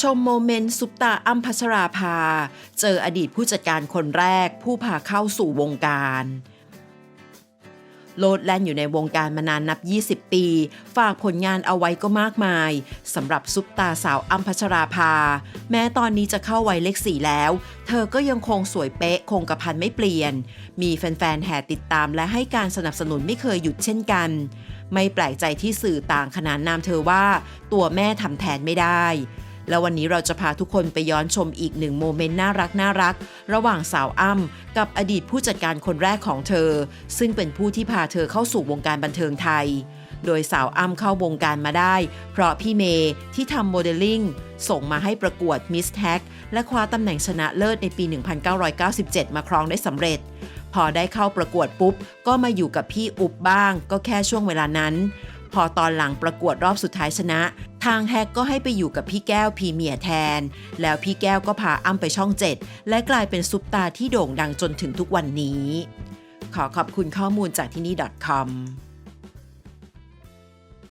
ชมโมเมนต์ซุปตาอัมพัชราภา เจออดีตผู้จัดการคนแรกผู้พาเข้าสู่วงการ โลดแล่นอยู่ในวงการมานานนับ 20 ปี ฝากผลงานเอาไว้ก็มากมายสำหรับซุปตาสาวอัมพัชราภา แม้ตอนนี้จะเข้าวัยเลขสี่แล้ว เธอก็ยังคงสวยเป๊ะคงกระพันไม่เปลี่ยน มีแฟนๆแห่ติดตามและให้การสนับสนุนไม่เคยหยุดเช่นกัน ไม่แปลกใจที่สื่อต่างขนานนามเธอว่า ตัวแม่ทำแทนไม่ได้ แล้ววันนี้เราจะพาทุกคนไปย้อนชมอีกหนึ่งโมเมนต์น่ารักน่ารัก ระหว่างสาวอ้ำกับอดีตผู้จัดการคนแรกของเธอ ซึ่งเป็นผู้ที่พาเธอเข้าสู่วงการบันเทิงไทย โดยสาวอ้ำเข้าวงการมาได้ เพราะพี่เมย์ที่ทำโมเดลลิ่งส่งมาให้ประกวดมิสแท็กและคว้าตำแหน่งชนะเลิศในปี 1997 มาครองได้สำเร็จ พอได้เข้าประกวดปุ๊บ ก็มาอยู่กับพี่อุบบ้าง ก็แค่ช่วงเวลานั้นพอตอนหลังประกวดรอบสุดท้ายชนะ ทางแฮกก็ให้ไปอยู่กับพี่แก้วพีเมียแทน แล้วพี่แก้วก็พาอ้ำไปช่องเจ็ดและกลายเป็นซุปตาที่โด่งดังจนถึงทุกวันนี้ ขอขอบคุณข้อมูลจากที่นี่ .com